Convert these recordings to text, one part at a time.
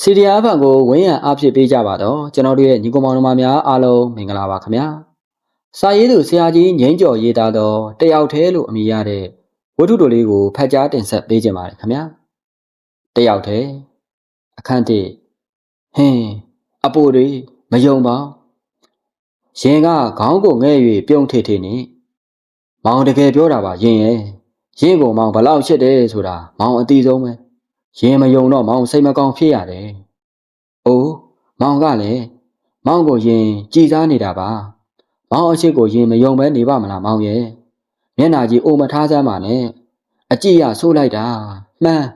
စီဒီယာဖန်ကိုဝင်းရံအားဖြစ်ပေးကြပါတော့ကျွန်တော်တို့ရဲ့ညီကောင်မောင်နှမများအားလုံးမင်္ဂလာပါခင်ဗျာစာရေးသူဆရာကြီးငိမ့်ကျော်ရေးသားသောတယောက်တည်းလို့အမည်ရတဲ့ဝတ္ထုတိုလေးကိုဖတ်ကြားတင်ဆက်ပေးခြင်းပါတယ်ခင်ဗျာတယောက်တည်းအခန်းတစ်ဟင်းအပိုတွေမယုံပါရင်ကခေါင်းကိုငဲ့၍ပြုံးထိထိနေမောင်တကယ်ပြောတာပါရင်ရဲ့ရင်ကိုမောင်ဘလောက်ရှစ်တယ်ဆိုတာမောင်အတိဆုံးပဲ ရင်မယုံတော့မောင်စိတ်မကောင်းဖြစ်ရတယ်။အိုးမောင်ကလည်းမောင်ကိုရင်ကြည်စားနေတာပါ။မောင်အချစ်ကိုရင်မယုံပဲနေပါမလားမောင်ရဲ့။မျက်နာကြီးအိုမထားစမ်းပါနဲ့။အကြည့်ရဆိုးလိုက်တာမှန်း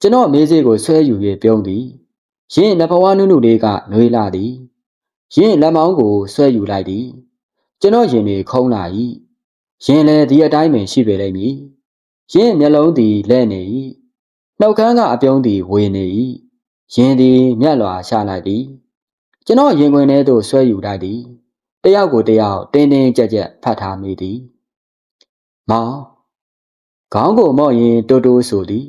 ကျွန်တော်မေးစေးကိုဆွဲယူ၍ပြုံးသည်။ရင်နဖဝါနုနုလေးကနှွေးလာသည်။ရင်လက်မောင်းကိုဆွဲယူလိုက်သည်။ကျွန်တော်ရင်တွေခုံးလာ၏။ရင်လည်းဒီအတိုင်းပင်ရှိပေလိမ့်မည်။ရင်မျက်လုံးသည်လဲ့နေ၏။ နှုတ်ခမ်းကအပြုံးသည်ဝေနေ၏။ရင်သည်မျက်လွာရှာလိုက်သည်။ကျွန်တော်ရင်ခွင်ထဲသို့ဆွဲယူလိုက်သည်။တယောက်ကိုတယောက်တင်းတင်းကြပ်ကြပ်ဖတ်ထားမိသည်။မောင်ခေါင်းကိုမော့ရင်တိုးတိုးဆိုသည်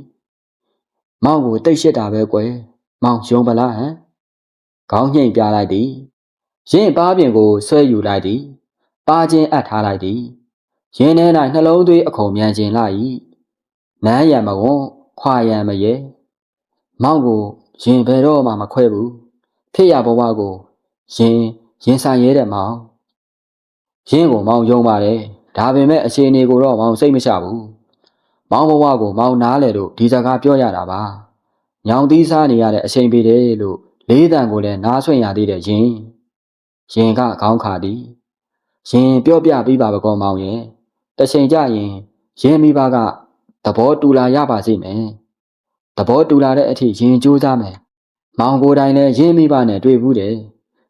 ။မောင်ကိုတိတ်ရှစ်တာပဲကွယ်။မောင်ယုံပလားဟမ်။ခေါင်းညှိပြလိုက်သည်။ရင်ပါးပြင်ကိုဆွဲယူလိုက်သည်။ပါချင်းအပ်ထားလိုက်သည်။ရင်ထဲ၌နှလုံးသွေးအခုံမြန်ခြင်းလာ၏။နန်းရံမဝွန်း ခွာရံမရဲမောင်ကိုရင်ဘယ်တော့မှမခွဲဘူးဖြစ်ရဘဝကိုရင်ရင်ဆိုင်ရဲတဲ့မောင်ရင်းကိုမောင်ယုံပါတယ်ဒါပေမဲ့အခြေအနေကိုတော့မောင်စိတ်မချဘူးမောင်ဘဝကိုမောင်နားလေလို့ဒီစကားပြောရတာပါညောင်သီးစားနေရတဲ့အချိန်ပေးတယ်လို့လေးတန်ကိုလည်းနားဆွင့်ရသေးတယ်ရင်ရင်ကခေါင်းခါသည်ရင်ပြောပြပြီးပါဘကောမောင်ရဲ့တချိန်ကြရင်ရင်မိဘက သဘောတူလာရပါစေမယ်သဘောတူလာတဲ့အထိရင်ကြိုးစားမယ်မောင်ကိုယ်တိုင်လည်းရင်းမိဘနဲ့တွေ့ဘူးတယ်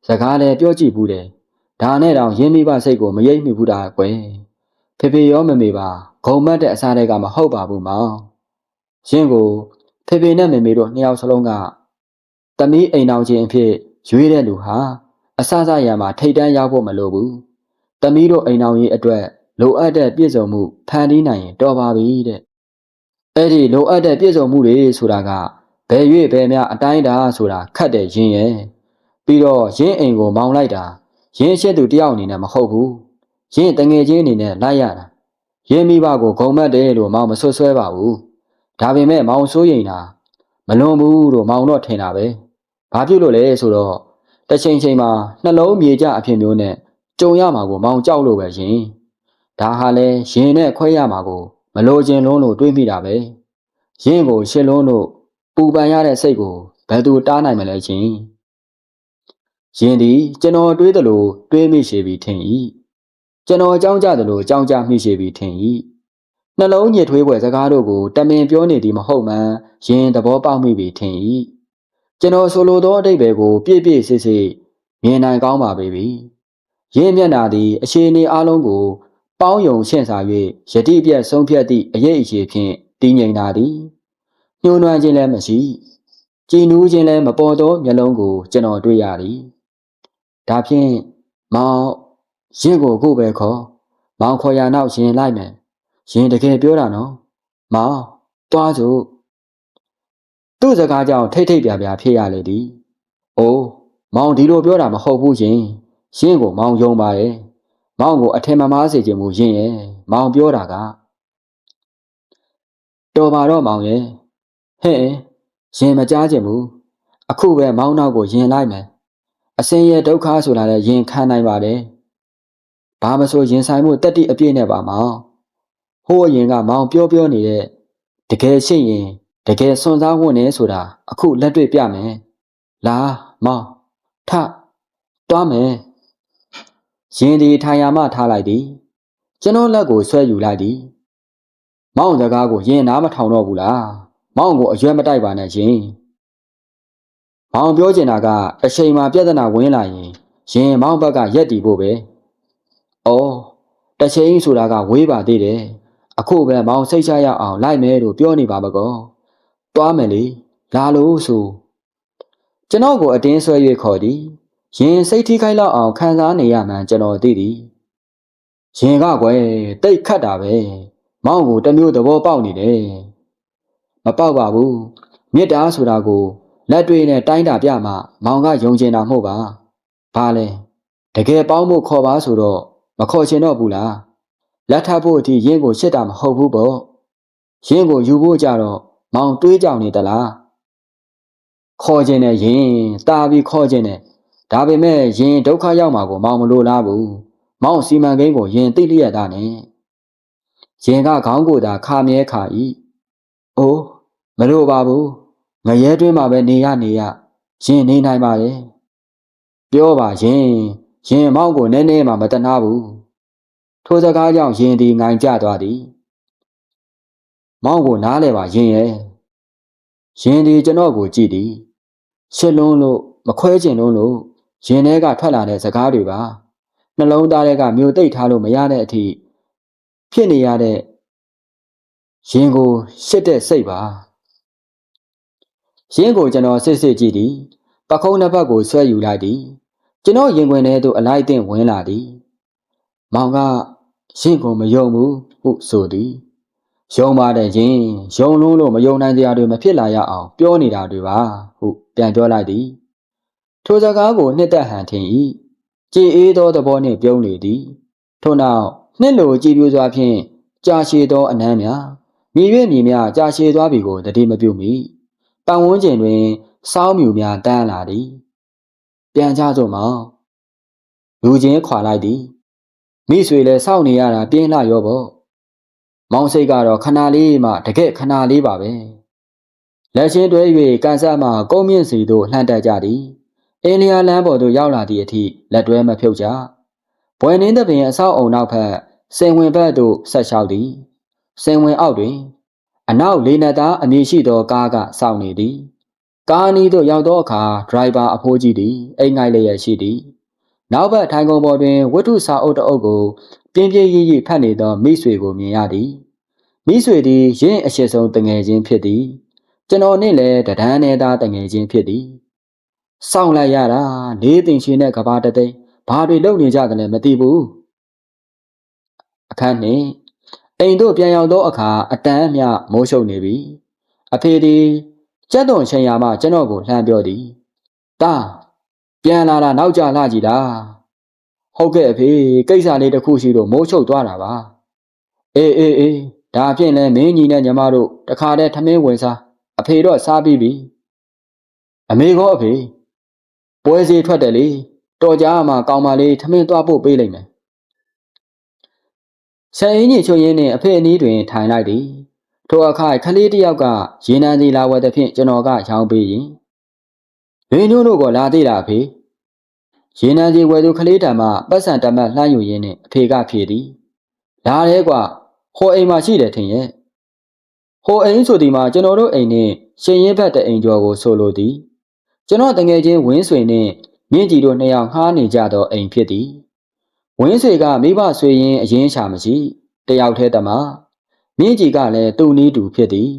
စကားလည်းပြောကြည့်ဘူးတယ်ဒါနဲ့တောင်ရင်းမိဘစိတ်ကိုမရိပ်မိဘူးတာကွယ်ဖေဖေရောမမေပါဂုံမတ်တဲ့အစားတွေကမဟုတ်ပါဘူးမောင်ရင်းကိုဖေဖေနဲ့မေမေတို့နှစ်ယောက်စလုံးကတမီးအိမ်အောင်ချင်းအဖြစ်ရွေးတဲ့လူဟာအဆအဆရံမှာထိတ်တန်းရောက်ဖို့မလိုဘူးတမီးတို့အိမ်အောင်ကြီးအတွက်လိုအပ်တဲ့ပြည့်စုံမှုဖန်တီးနိုင်ရင်တော်ပါပြီတဲ့ အဲ့ဒီလိုအပ်တဲ့ပြည့်စုံမှုတွေဆိုတာကဘယ်၍ဘယ်များအတိုင်းတာဆိုတာခတ်တဲ့ရင်းရဲ့ပြီးတော့ရင်းအိမ်ကိုမောင်းလိုက်တာရင်းရှက်သူတယောက်အနေနဲ့မဟုတ်ဘူးရင်းတငယ်ချင်းအနေနဲ့လိုက်ရတာရင်းမိဘကိုဂုံမတ်တယ်လို့မောင်မဆွဆွဲပါဘူးဒါပေမဲ့မောင်စိုးရိမ်တာမလွန်ဘူးလို့မောင်တော့ထင်တာပဲဘာဖြစ်လို့လဲဆိုတော့တစ်ချိန်ချိန်မှာနှလုံးမြေကြအဖြစ်မျိုးနဲ့ကြုံရမှာကိုမောင်ကြောက်လို့ပဲရှင်ဒါဟာလဲရင်နဲ့ခွဲရမှာကို မလိုချင်လုံးလို့တွေးမိတာပဲရင်းကိုရှင်းလုံးလို့ပူပန်ရတဲ့စိတ်ကိုဘယ်သူတားနိုင်မလဲရှင်ရင်ဒီကျွန်တော်တွေးတယ်လို့တွေးမိရှိပြီထင်၏ကျွန်တော်ကြောင်းကြတယ်လို့ကြောင်းကြမိရှိပြီထင်၏နှလုံးညစ်ထွေးပွဲစကားတို့ကိုတမင်ပြောနေသည်မဟုတ်မှန်ရင်သဘောပေါက်မိပြီထင်၏ကျွန်တော်ဆိုလိုသောအတိတ်ပဲကို ပြည့်ပြည့်စစ်စစ်မြင်နိုင်ကောင်းပါပြီရင်းမျက်နာသည်အခြေအနေအလုံးကို ပေါင်းယုံရှင့်စာ၍ယတိပြတ်ဆုံးဖြတ်သည့်အရေးအကြီးဖြင့်တည်ငြိမ်လာသည်ညှိုးနွမ်းခြင်းလည်းမရှိကြည်နူးခြင်းလည်းမပေါ်သောမျက်လုံးကိုကျွန်တော်တွေ့ရသည်ဒါဖြင့်မောင်ရင့်ကိုကိုပဲခေါ်မောင်ခေါ်ရနောက်ရင်လိုက်မယ်ရင်တကယ်ပြောတာနော်မောင်တွားစို့သူ့စကားကြောင့်ထိတ်ထိတ်ပြပြဖြစ်ရလေသည်အိုးမောင်ဒီလိုပြောတာမဟုတ်ဘူးရှင်ရှင်းကိုမောင်ယုံပါရဲ့ မောင်ကိုအထင်မမားစေခြင်းမူရင်းရဲ့မောင်ပြောတာကတော်ပါတော့မောင်ရဲ့ဟဲ့ရင်မကြားခြင်းဘူးအခုပဲမောင်နောက်ကိုယင်လိုက်မယ်အစင်းရဲ့ဒုက္ခဆိုတာလည်းယင်ခံနိုင်ပါတယ်ဘာမဆိုရင်ဆိုင်မှုတက်တိအပြည့်နဲ့ပါမောင်ဟိုးအရင်ကမောင်ပြောပြောနေတဲ့တကယ်ရှိရင်တကယ်စွန့်စားဝင်နေဆိုတာအခုလက်တွေ့ပြမယ်လာမောင်ထတွားမယ် ရင်ဒီထိုင်ယာမှထားလိုက်သည်ကျွန်တော်လက်ကိုဆွဲယူလိုက်သည်မောင်စကားကိုရင်နားမထောင်တော့ဘူးလားမောင်ကိုအရွယ်မတိုက်ပါနဲ့ရှင်မောင်ပြောချင်တာကအချိန်မှာပြဿနာဝင်လာရင်ရင်မောင်ဘက်ကရက်တီဖို့ပဲဩတချိန်ဆိုတာကဝေးပါသေးတယ်အခုပဲမောင်စိတ်ချရအောင်လိုက်မယ်လို့ပြောနေပါမကောတွားမယ်လေလာလို့ဆိုကျွန်တော်ကိုအတင်းဆွဲ၍ခေါ်သည် ရင်စိတ်ထိခိုက်လောက်အောင်ခံစားနေရမှန်းကျွန်တော်သိသည်ရင်ကကွယ်တိတ်ခတ်တာပဲမောင်ကိုတမျိုးသဘောပေါက်နေတယ်မပေါက်ပါဘူးမေတ္တာဆိုတာကိုလက်တွေနဲ့တိုင်းတာပြမှ မောင်ကယုံကျင်တာမဟုတ်ပါဘာလဲတကယ်ပေါင်းဖို့ခေါ်ပါဆိုတော့မခေါ်ချင်တော့ဘူးလားလက်ထပ်ဖို့အထိရင်းကိုရှစ်တာမဟုတ်ဘူးပေါ့ရင်းကိုယူဖို့ကြတော့မောင်တွေးကြောင်နေသလားခေါ်ခြင်းနဲ့ရင်တာပြီးခေါ်ခြင်းနဲ့ ဒါပေမဲ့ရင်ဒုက္ခရောက်မှာကိုမောင်မလို့လားဘူးမောင်စီမံကိန်းကိုရင်သိလျက်သားနဲ့ရင်ကခေါင်းကိုသာခါမြဲခါဤအိုးမလို့ပါဘူးငရဲတွင်းမှာပဲနေရနေရရင်နေနိုင်ပါလေပြောပါရင်ရင်မောင်ကိုနည်းနည်းမှမတနာဘူးထိုစကားကြောင့်ရင်ဒီငိုင်ကြသွားသည်မောင်ကိုနားလဲပါရင်ရဲ့ရင်ဒီကျွန်တော်ကိုကြည့်သည်ရှစ်လုံးလို့မခွဲကျင်လုံးလို့ ရင်ထဲကထွက်လာတဲ့စကားတွေပါနှလုံးသားထဲကမြို့သိပ်ထားလို့မရတဲ့အထိဖြစ်နေရတဲ့ရင်ကိုရှစ်တဲ့စိတ်ပါရင်ကိုကျွန်တော်စစ်စစ်ကြည့်သည်ပခုံးနှစ်ဖက်ကိုဆွဲယူလိုက်သည်ကျွန်တော်ရင်ခွင်ထဲသို့အလိုက်တင်ဝင်လာသည်မောင်ကရင်ကိုမယုံဘူးဟုဆိုသည်ယုံပါတယ်ရင်ယုံလုံးလို့မယုံနိုင်တရားတွေမဖြစ်လာရအောင်ပြောနေတာတွေပါဟုပြန်ပြောလိုက်သည် ထိုစကားကိုနှစ်သက်ဟန်ထင်၏ကြည်အေးသောသဘောနှင့်ပြုံးလေသည်ထို့နောက်နှစ်လိုကြည်ပြူစွာဖြင့်ကြာရှည်သောအနမ်းများမြည်၍မြည်များကြာရှည်သွားပြီကိုတတိမပြုမိပတ်ဝန်းကျင်တွင်စောင်းမြူများတန်းလာသည်ပြန်ကြစို့မောင်လူချင်းခွာလိုက်သည်မိဆွေလည်းစောင့်နေရတာပြင်းလာရောပေါ့မောင်စိတ်ကတော့ခဏလေးမှတကက်ခဏလေးပါပဲလက်ချင်းတွဲ၍ကန်ဆတ်မှကုန်းမြင့်စီသို့လှမ်းတက်ကြသည် အင်းလျာလမ်းပေါ်သို့ရောက်လာသည့်အထိလက်တွဲမဖြုတ်ကြဘွယ်နှင်းသပင်အဆောက်အုံနောက်ဖက်စင်ဝင်ဘက်သို့ဆက်လျှောက်သည်စင်ဝင်အောက်တွင် အနောက်လေနက်သားအမည်ရှိသောကားကစောင့်နေသည်ကားနီးသို့ရောက်သောအခါဒရိုင်ဘာအဖိုးကြီးသည်အိမ်ငိုက်လျက်ရှိသည်နောက်ဘက်ထိုင်ကုန်ပေါ်တွင်ဝတ္ထုစာအုပ်တအုပ်ကိုပြင်းပြင်းရိပ်ရိပ်ဖတ်နေသောမိဆွေကိုမြင်ရသည်မိဆွေသည်ရင်းအရှိဆုံးတငယ်ချင်းဖြစ်သည်ကျွန်တော်နှင့်လည်းတဒန်းနေသားတငယ်ချင်းဖြစ်သည် စောင့်လိုက်ရတာလေးသိင်ရှင်နဲ့ကဘာတသိန်းဘာတွေလုပ်နေကြတယ်လဲမသိဘူးအခန်းနှင့်အိမ်တို့ပြန်ရောက်သောအခါအတန်းမြမိုးရှုပ်နေပြီအဖေသည်ကျက်သွန်ချိန်ရမှကျွန်တော်ကိုလှမ်းပြောသည်တာပြန်လာတာနောက်ကြလာကြည့်တာဟုတ်ကဲ့အဖေကိစ္စလေးတစ်ခုရှိလို့မိုးချုပ်သွားတာပါအေးအေးအေးဒါဖြင့်လဲမင်းညီနဲ့ညီမတို့တခါတည်းထမင်းဝင်စားအဖေတော့စားပြီးပြီအမေကောအဖေ ပွဲစီထွက်တယ်လေတော်ကြမှာကောင်းပါလေထမင်းသွားဖို့ပေးလိုက်မယ်ဆန်အင်းကြီးချွန်ရင်းနဲ့အဖေအနီးတွင်ထိုင်လိုက်သည်ထိုအခါခလေးတယောက်ကရေနံစီလာဝဲတဲ့ဖြင့်ကျွန်တော်ကရောင်းပေးရင်ဘင်းညို့တို့ကလာသေးလားအဖေရေနံစီဝဲသူခလေးတံမှပတ်စံတမတ်လှမ်းယူရင်းနဲ့အဖေကဖြေသည်လာရဲကွာဟိုအိမ်မှာရှိတယ်ထင်ရဲ့ဟိုအိမ်ဆိုဒီမှာကျွန်တော်တို့အိမ်နဲ့ရှင်ရင်ဘက်တဲ့အိမ်ကျော်ကိုဆိုလိုသည် ကျွန်တော်တငယ်ချင်းဝင်းဆွေနဲ့မြင့်ကြီးတို့နှစ်ယောက်ငှားနေကြသောအိမ်ဖြစ်သည်ဝင်းဆွေကမိဘဆွေရင်အရင်ချာမရှိတယောက်တည်းတမမြင့်ကြီးကလည်းသူ့နီးတူဖြစ်သည်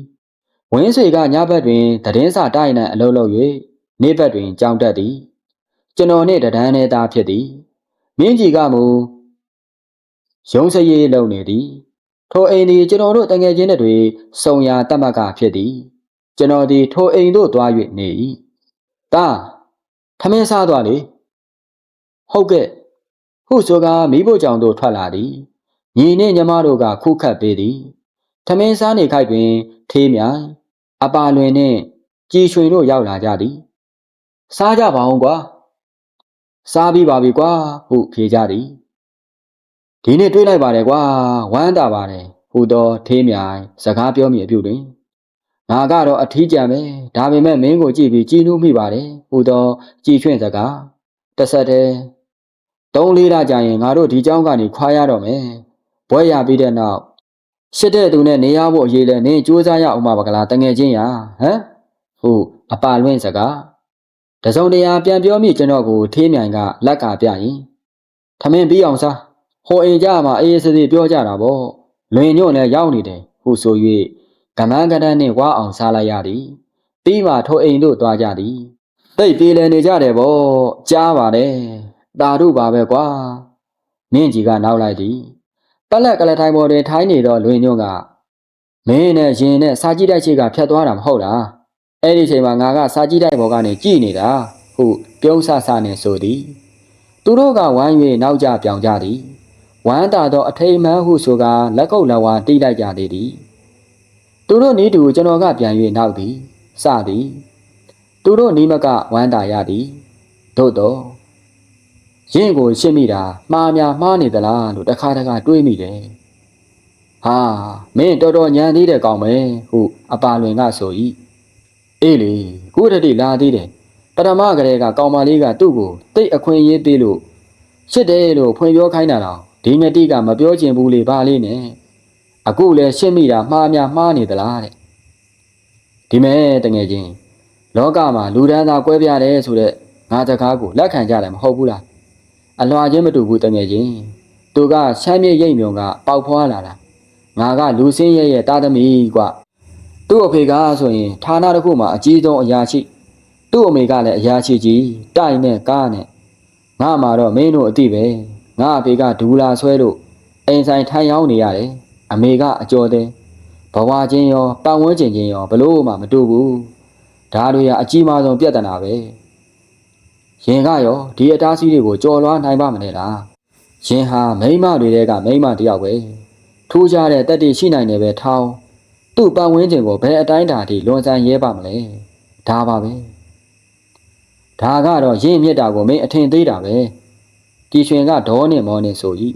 ဝင်းဆွေကညဘက်တွင်တည်င်းစာတိုက်နှံအလုပ်လုပ်၍နေ့ဘက်တွင်ကြောင်းတက်သည်ကျွန်တော်နှင့်တဒန်းနေသားဖြစ်သည်မြင့်ကြီးကမူရုံးစရေးလုပ်နေသည်ထိုအိမ်သည်ကျွန်တော်တို့တငယ်ချင်းတွေစုံရာတတ်မှတ်ကဖြစ်သည်ကျွန်တော်သည်ထိုအိမ်သို့သွား၍နေ၏ တာထမင်းစားသွားလေဟုတ်ကဲ့ဟုဆိုကာမိဖို့ကြောင့်တို့ထွက်လာသည်ညီနှင့်ညီမတို့ကခုခတ်ပေးသည်ထမင်းစားနေခိုက်တွင် ထေးမြိုင်အပါလွင်နှင့်ကြည်ရွှင်တို့ရောက်လာကြသည် စားကြပါအောင်ကွာစားပြီးပါပြီကွာဟုဖြေကြသည်ဒီနေ့တွေးလိုက်ပါတယ်ကွာဝမ်းသာပါတယ်ဟူသောထေးမြိုင်စကားပြောမိအပြုတွင် ငါကတော့အထီးကျန်ပဲဒါပေမဲ့မင်းကိုကြည့်ပြီးကြည်နူးမိပါတယ်ဟူသောကြည်ချွင့်စကားတဆက်တည်းသုံးလေးလကြာရင်ငါတို့ဒီเจ้าကနေခွာရတော့မယ်ဘွဲရပြီးတဲ့နောက်ရှစ်တဲ့သူနဲ့နေရဖို့အရေးလဲနင်းစူးစမ်းရအောင်ပါကလားတငယ်ချင်းရာဟမ်ဟုအပါလွင့်စကားတစုံတရာပြန်ပြောမိကျွန်တော်ကိုထေးမြိုင်ကလက်ကပြရင်ထမင်းပြီးအောင်စားဟိုအိမ်ကြမှာအေးစေးစေးပြောကြတာပေါ့လွင်ညွန့်လည်းရောက်နေတယ်ဟုဆို၍ ကမန်းကတန်းနှင့်ဝါအောင်စားလိုက်ရသည်ပြီးမှထိုအိမ်သို့သွားကြသည်တိတ်ပြေးလည်နေကြတယ်ပေါ့ကြားပါတယ်တာတို့ပါပဲကွာမြင့်ကြီးကနောက်လိုက်သည်ပလက်ကလထိုင်ပေါ်တွင်ထိုင်းနေသောလွင်ညွန့်ကမင်းနဲ့ရင်နဲ့စာကြည့်တိုက်ချိကဖြတ်သွားတာမဟုတ်လားအဲ့ဒီချိန်မှာငါကစာကြည့်တိုက်ဘောကနေကြည်နေတာဟုပြုံးဆဆနဲ့ဆိုသည် သူတို့ကဝိုင်း၍နောက်ကျပြောင်ကြသည်ဝမ်းတာသောအထိမ်မှန်းဟုဆိုကာလက်ကုပ်လက်ဝါတိလိုက်ကြသေးသည် သူတို့နီးတူကျွန်တော်ကပြန်၍နောက်သည်စသည်သူတို့နီးမကဝမ်းတာရသည်သို့တော့ရင့်ကိုရှင်းမိတာမှားများမှားနေသလားလို့တခါတခါတွေးမိတယ်ဟာမင်းတော်တော်ညံသေးတဲ့ကောင်ပဲဟုအပါလွင်ကဆို၏အေးလေခုတတိလာသေးတယ်ပထမကလေးကကောင်မလေးကသူ့ကိုတိတ်အခွင့်အရေးပေးလို့ရှစ်တယ်လို့ဖွင့်ပြောခိုင်းတာတော့ဒီငတိကမပြောချင်ဘူးလေပါလေးနဲ့ အခုလဲရှင်းမိတာမှားများမှားနေသလားတဲ့ဒီမဲ့တငယ်ချင်းလောကမှာလူဒန်းသားကွဲပြားတယ်ဆိုတဲ့ငါစကားကိုလက်ခံကြတယ်မဟုတ်ဘူးလားအလွာချင်းမတူဘူးတငယ်ချင်းသူကရှမ်းမြေရိတ်မြုံကပေါက်ဖွာလာတာငါကလူစင်းရဲ့ရဲ့တာသမီကွသူ့အဖေကဆိုရင်ဌာနတစ်ခုမှာအကြီးဆုံးအရာရှိသူ့အမေကလည်းအရာရှိကြီးတိုက်နဲ့ကားနဲ့ငါမှာတော့မင်းတို့အတိပဲငါအဖေကဒူလာဆွဲလို့အိမ်ဆိုင်ထိုင်ရောက်နေရတယ် အမေကအကျော်တဲ့ဘဝချင်းရောပတ်ဝန်းကျင်ချင်းရောဘလို့မှမတူဘူးဒါတွေကအကြီးမားဆုံးပြဿနာပဲရင်ကရောဒီအတားစီးတွေကိုကြော်လွှားနိုင်ပါမလဲလားရင်ဟာမိန်းမတွေတဲကမိန်းမတစ်ယောက်ပဲထိုးကြတဲ့တက်တည်ရှိနိုင်တယ်ပဲထောင်းသူ့ပတ်ဝန်းကျင်ကိုဘယ်အတိုင်းတာထိလွန်ဆန်ရဲပါမလဲဒါပါပဲဒါကတော့ရင့်မြစ်တာကိုမင်းအထင်သေးတာပဲကြည်ရွှင်ကဒေါနဲ့မောနဲ့ဆိုဤ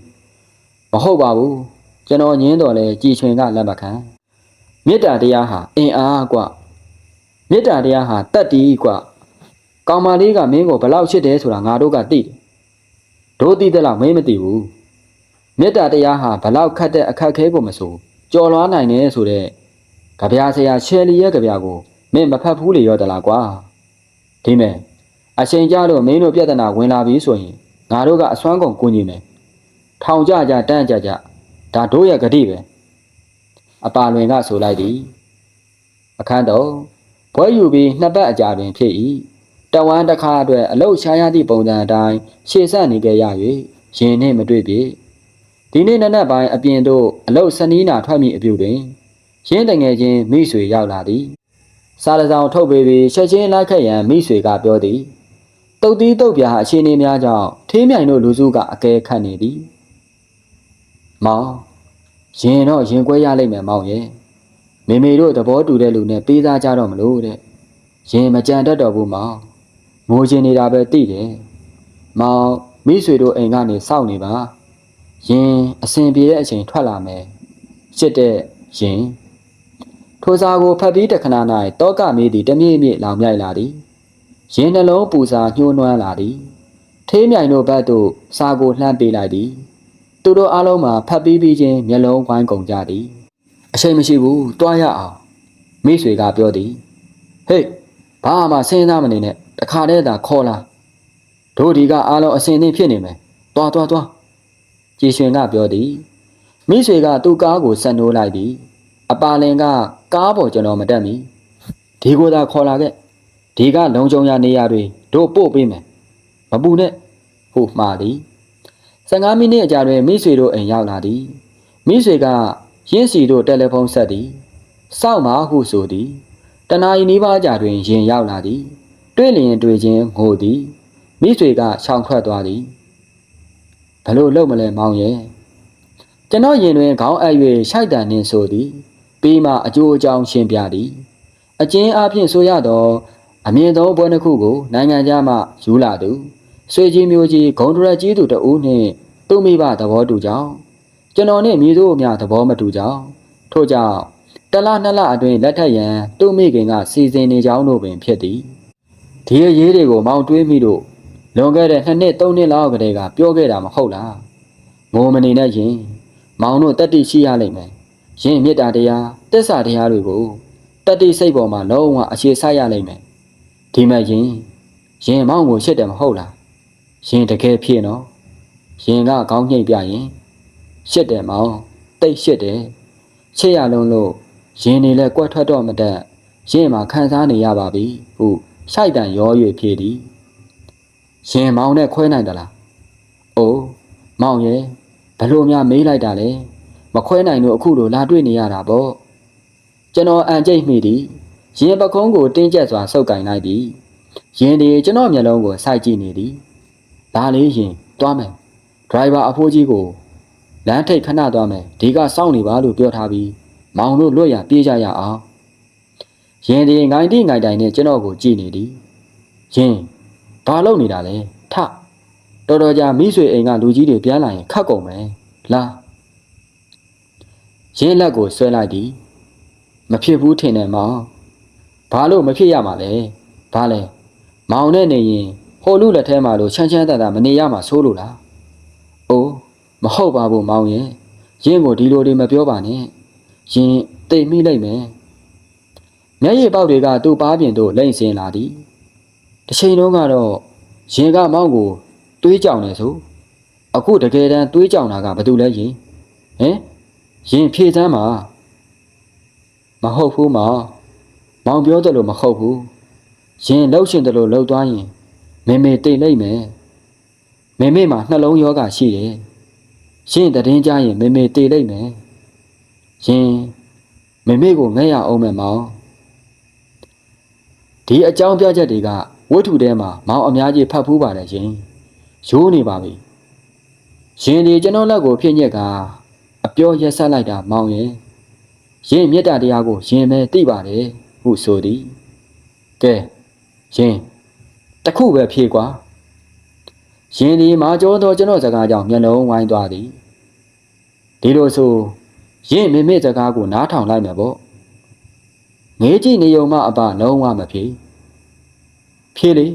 မဟုတ်ပါဘူး ကျွန်တော်ညင်းတော်လဲကြည်ရွှင်ကလက်မခံမေတ္တာတရားဟာအင်အားกว่าမေတ္တာတရားဟာတတ်တည်กว่าကောင်မလေးကမင်းကိုဘလောက်ချစ်တယ်ဆိုတာငါတို့ကသိတယ်တို့သိတဲ့လောက်မင်းမသိဘူးမေတ္တာတရားဟာဘလောက်ခတ်တဲ့အခက်ခဲကိုမဆိုကြော်လွားနိုင်တယ်ဆိုတဲ့ကြပြာဆရာရှယ်လီရဲ့ကြပြာကိုမင်းမဖတ်ဘူးလေရောတလားကွာဒီမဲ့အချိန်ကြတော့မင်းတို့ပြဿနာဝင်လာပြီဆိုရင်ငါတို့ကအစွမ်းကုန်ကူညီမယ်ထောင်ကြကြတန်းကြကြ ဒါတို့ရဲ့ဂတိပဲအပါလွင်ကဆိုလိုက်သည်အခန်းတော့ဘွဲယူပြီးနှစ်ပတ်အကြာတွင်ဖြစ်၏တဝမ်းတစ်ခါအတွက်အလုတ်ရှားရသည့်ပုံစံအတိုင်းရှေ့ဆက်နေကြရ၍ရင်နှင့်မတွေ့ပြီဒီနေ့နက်နက်ပိုင်းအပြင်သို့အလုတ်စနီးနာထွက်မိအပြုတွင်ရင်းတငယ်ချင်းမိဆွေရောက်လာသည်စားတစောင်ထုတ်ပေးပြီးချက်ချင်းလိုက်ခတ်ရန်မိဆွေကပြောသည်တုတ်သီးတုတ်ပြာအခြေအနေများကြောင့်ထေးမြိုင်တို့လူစုကအကဲခတ်နေသည် မောင်ရင်တော့ရင်ကွဲရလိမ့်မယ်မောင်ရဲ့မေမေတို့သဘောတူတဲ့လူနဲ့ပေးစားကြတော့မလို့တဲ့ရင်မကြံတတ်တော့ဘူးမောင်ငိုချင်နေတာပဲသိတယ်မောင်မိဆွေတို့အိမ်ကနေစောင့်နေပါရင်အစဉ်ပြေတဲ့အချိန်ထွက်လာမယ်ရှစ်တဲ့ရင်ထိုစာကိုဖတ်ပြီးတခဏ၌တောကမေးသည်တမြင့်မြင့်လောင်မြိုက်လာသည်ရင်နှလုံးပူစာညှိုးနွမ်းလာသည်ထေးမြိုင်တို့ဘက်သို့စာကိုလှမ်းပေးလိုက်သည် သူတို့အားလုံးမှာဖတ်ပြီးပြီးချင်းမျက်လုံးဝိုင်းကုန်ကြသည်အချိန်မရှိဘူးတွားရအောင်မိဆွေကပြောသည်ဟေးဘာမှစဉ်းစားမနေနဲ့တခါတည်းသာခေါ်လာတို့ဒီကအားလုံးအစင်သင့်ဖြစ်နေမယ်တွားတွားတွားကြည်ရွှင်ကပြောသည်မိဆွေကသူ့ကားကိုဆက်နိုးလိုက်သည်အပါလင်ကကားပေါ်ကျွန်တော်မတက်မီဒီကိုသာခေါ်လာခဲ့ဒီကလုံခြုံရနေရာတွေတို့ပို့ပေးမယ်မပူနဲ့ဟုမှားသည် 15မိနစ်အကြာတွင်မိဆွေတို့အိမ်ရောက်လာသည်မိဆွေကရင်းစီတို့တယ်လီဖုန်းဆက်သည်စောင့်ပါဟုဆိုသည်တနာရီနီးပါးအကြာတွင်ရင်ရောက်လာသည် တွေ့လျင်တွေ့ချင်းငိုသည်မိဆွေကရှောင်ထွက်သွားသည်ဘလို့လုံမလဲမောင်ရဲ့ကျွန်တော်ရင်တွင်ခေါင်းအပ်၍ရှိုက်တန်နှင့်ဆိုသည်ပြီးမှအကျိုးအကြောင်းရှင်းပြသည်အကျဉ်းအားဖြင့်ဆိုရတော့အမြင့်ဆုံးဘွဲတစ်ခုကိုနိုင်ငံခြားမှယူလာသူ ဆွေကြီးမျိုးကြီးဂုံဒရက်ကြီးသူတဦးနှင့်သူ့မိဘသဘောတူကြောင်းကျွန်တော်နှင့်မိတို့အများသဘောမတူကြောင်းထို့ကြောင့်တလနှစ်လအတွင်းလက်ထက်ရန်သူ့မိခင်ကစီစဉ်နေကြောင်းတို့ပင်ဖြစ်သည်ဒီအရေးတွေကိုမောင်တွေးမိလို့လွန်ခဲ့တဲ့နှစ်နှစ်သုံးနှစ်လောက်ကတည်းကပြောခဲ့တာမဟုတ်လားငိုမနေနဲ့ရင်မောင်တို့တတိရှိရလိမ့်မယ်ရင်မေတ္တာတရားတစ္ဆာတရားတွေကိုတတိစိတ်ပေါ်မှာလုံးဝအခြေဆိုင်ရလိမ့်မယ်ဒီမဲ့ရင်ရင်မောင်ကိုရှစ်တယ်မဟုတ်လား ရင်တကယ်ဖြစ်နော်ရင်ကခေါင်းညှိတ်ပြရင်ရှစ်တယ်မောင်တိတ်ရှစ်တယ်ချစ်ရလုံးလို့ရင်နေလဲကွက်ထွက်တော့မတတ်ရင်မှာခံစားနေရပါပြီဟုရှိုက်တန်ရော၍ဖြေသည်ရင်မောင်နဲ့ခွဲနိုင်သလားအိုးမောင်ရဲ့ဘလို့များမေးလိုက်တာလဲမခွဲနိုင်လို့အခုလိုလာတွေ့နေရတာပေါ့ကျွန်တော်အန်ကြိတ်မိသည်ရင်ပကုံးကိုတင်းကျပ်စွာဆုပ်ကင်လိုက်သည်ရင်ဒီကျွန်တော်မျက်လုံးကိုစိုက်ကြည့်နေသည် ဒါလေးရင်သွားမယ်ဒရိုင်ဘာအဖိုးကြီးကိုလမ်းထိပ်ခဏသွားမယ်ဒီကစောင့်နေပါလို့ပြောထားပြီးမောင်တို့လွတ်ရပြေးကြရအောင်ရင်ဒီငိုင်းတိငိုင်တိုင်နဲ့ကျွန်တော်ကိုကြည့်နေသည်ရင်ဘာလုပ်နေတာလဲထတော်တော်ကြာမိဆွေအိမ်ကလူကြီးတွေပြန်လာရင်ခတ်ကုန်မယ်လာရင်းလက်ကိုဆွဲလိုက်သည်မဖြစ်ဘူးထင်တယ်မောင်ဘာလို့မဖြစ်ရမှာလဲဘာလဲမောင်နဲ့နေရင် ဟိုလူလက်ထဲမှာလို့ချမ်းချမ်းသာသာမနေရမှာဆိုးလို့လားအိုးမဟုတ်ပါဘူးမောင်ရင်ရင်းကိုဒီလိုတွေမပြောပါနဲ့ရင်တိတ်မိလိုက်မယ်မျက်ရည်ပေါက်တွေကသူ့ပါးပြင်သို့လိမ့်ဆင်းလာသည်တစ်ချိန်လုံးကတော့ရင်ကမောင်ကိုတွေးကြောင်နေဆိုအခုတကယ်တမ်းတွေးကြောင်တာကဘာတူလဲရင်ဟင်ရင်ဖြည့်စမ်းပါမဟုတ်ဘူးမောင်မောင်ပြောတယ်လို့မဟုတ်ဘူးရင်လှုပ်ရှင်တယ်လို့လှုပ်သွားရင် မေမေတိတ်လိုက်မယ်မေမေမှာနှလုံးယောဂရှိတယ်ရင်တည်င်းကြရင်မေမေတိတ်လိုက်မယ်ရင်မေမေကိုငဲ့ရအောင်မယ်မောင်ဒီအကြောင်းပြချက်တွေကဝတ္ထုထဲမှာမောင်အများကြီးဖတ်ဖူးပါတယ်ရှင်ရိုးနေပါပြီရင်ဒီကျွန်တော်လက်ကိုဖြစ်ညက်ကအပြောရက်ဆက်လိုက်တာမောင်ရဲ့ရင်မေတ္တာတရားကိုရင်ပဲသိပါတယ်ဟုဆိုသည်ကဲရင် တခုပဲဖြေကွာရင်ဒီမာကျော်တော်ကျွန်တော်စကားကြောင့်မျက်လုံးဝိုင်းသွားသည်ဒီလိုဆိုရင်မေမေစကားကိုနားထောင်လိုက်မယ်ပေါ့ငေးကြည့်နေုံမှအပလုံးဝမဖြေဖြေလေ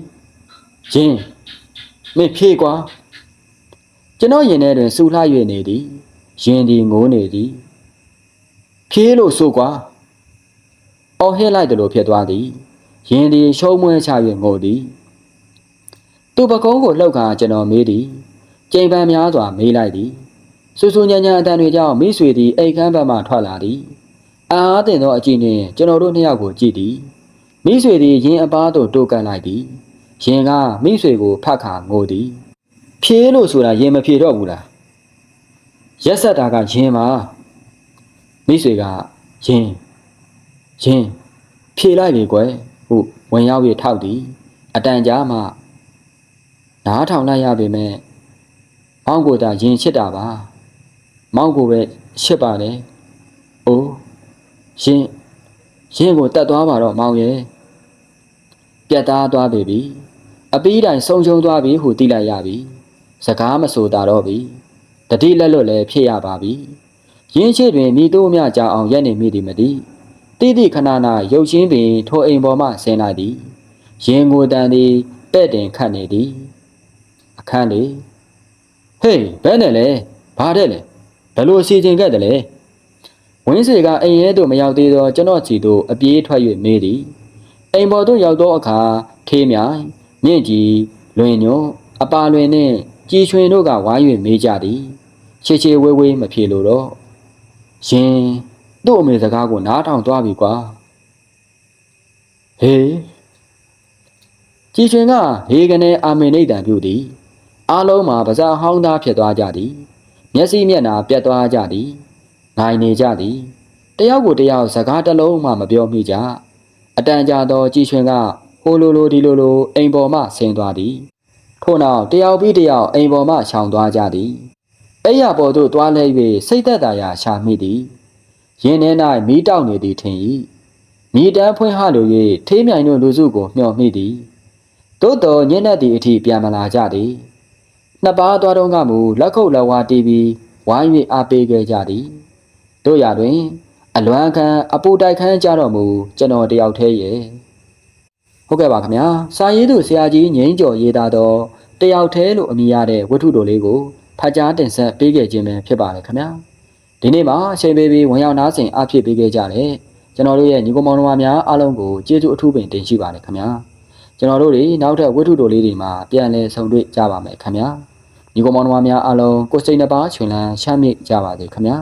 ရင်မင်းဖြေကွာကျွန်တော်ရင်ထဲတွင်စူလှ၍နေသည်ရင်ဒီငိုးနေသည်ဖြေးလို့ဆိုကွာအော်ဟဲလိုက်တယ်လို့ဖြစ်သွားသည်ရင်ဒီရှုံးမွဲချ၍ငိုသည် သူ့ပကုံးကိုလှုပ်ခါကျွန်တော်မေးသည်ကြိမ်ပန်များစွာမေးလိုက်သည်ဆူဆူညံ့ညံ့အတန်တွေကြောင့်မိဆွေသည်အိတ်ခမ်းဘက်မှထွက်လာသည်အာအားတင်သောအကြည့်နှင့်ကျွန်တော်တို့နှစ်ယောက်ကိုကြည့်သည်မိဆွေသည်ရင်အပားသို့တိုးကန်လိုက်သည်ရင်ကမိဆွေကိုဖတ်ခါငိုသည်ဖြေးလို့ဆိုတာရင်မဖြေတော့ဘူးလားရက်ဆက်တာကရင်ပါမိဆွေကရင်ရင်ဖြေလိုက်ပြီကွယ်ဟုဝင်ရောက်ပြီးထောက်သည်အတန်ကြားမှ နားထောင်လိုက်ရပေမဲ့မောင်ကိုသာရင်ချစ်တာပါမောင်ကိုပဲချစ်ပါတယ်အိုးရင်ရင်ကိုတတ်သွားပါတော့မောင်ရဲ့ပြတ်သားသွားပြီအပီးတိုင်ဆုံးရှုံးသွားပြီဟုသိလိုက်ရပြီစကားမဆိုတာတော့ပြီတတိလက်လွတ်လည်းဖြစ်ရပါပြီရင်းရှိတွင်မိတို့မြကြောင်အောင်ရက်နေမိသည်မသိတိတိခဏနာရုပ်ချင်းပင်ထိုအိမ်ပေါ်မှဆင်းလာသည်ရင်ကိုတန်သည်ပဲ့တင်ခတ်နေသည် အခန်းလေဟေးဘယ်နဲ့လဲဘာတဲ့လဲဘယ်လိုအစီအစဉ်ခဲ့တယ်လဲဝင်းစေကအိမ်ရဲသို့မရောက်သေးသောကျွန်တော်စီသို့အပြေးထွက်၍မေးသည်အိမ်ပေါ်သို့ရောက်သောအခါထေးမြိုင်မြင့်ကြီးလွင်ညွန်းအပါလွင်နှင့်ကြည်ချွင်တို့ကဝိုင်း၍မေးကြသည်ချေချေဝေးဝေးမဖြေလို့တော့ရှင်သူ့အမေစကားကိုနားထောင်သွားပြီကွာဟေးကြည်ချွင်ကဟေကနေအာမေနိတ်တံပြုသည် အားလုံးမှာပါးစားဟောင်းသားဖြစ်သွားကြသည် မျက်စိမျက်နှာပြတ်သွားကြသည်နိုင်နေကြသည်တယောက်ကိုတယောက်စကားတစ်လုံးမှမပြောမိကြအတန်ကြာသောကြည်ချွင်ကဟိုလိုလိုဒီလိုလိုအိမ်ပေါ်မှဆင်းသွားသည်ထို့နောက်တယောက်ပြီးတယောက်အိမ်ပေါ်မှရှောင်သွားကြသည်အဲ့ရပေါ်သို့သွားလဲ၍စိတ်သက်သာရာရှာမိသည်ရင်ထဲ၌မီးတောက်နေသည်ထင်၏မိတန်းဖွင့်ဟလို၍ထေးမြိုင်တို့လူစုကိုမျှော်မိသည်သို့တော်ညနေသည့်အထိပြန်မလာကြသည် နှစ်ပါးသွားတော့ကမူလက်ခုပ်လက်ဝါးတီးပြီးဝိုင်း၍အားပေးခဲ့ကြသည်တို့ရတွင် အလွမ်းခံအပူတိုက်ခန်းကြတော့မူကျွန်တော်တယောက်တည်းရဲ့ဟုတ်ကဲ့ပါခင်ဗျာစာရေးသူဆရာကြီးငိမ့်ကျော်ရေးသားတော့တယောက်တည်းလို့အမည်ရတဲ့ဝတ္ထုတော်လေးကိုဖတ်ကြားတင်ဆက်ပေးခဲ့ခြင်းပဲဖြစ်ပါတယ်ခင်ဗျာဒီနေ့မှာအချိန်ပေးပြီးဝင်ရောက်နားဆင်အားဖြစ်ပေးခဲ့ကြတယ်ကျွန်တော်တို့ရဲ့ညီကောင်မောင်နှမများအားလုံးကိုကျေးဇူးအထူးပင်တင်ရှိပါတယ်ခင်ဗျာကျွန်တော်တို့တွေနောက်ထပ်ဝတ္ထုတော်လေးတွေမှာပြန်လည်ဆုံတွေ့ကြပါမယ်ခင်ဗျာ ညီကောင်မောင်နှမများအားလုံးကိုစိတ်နှပါချွင်လန်းချမ်းမြေ့ကြပါစေခင်ဗျာ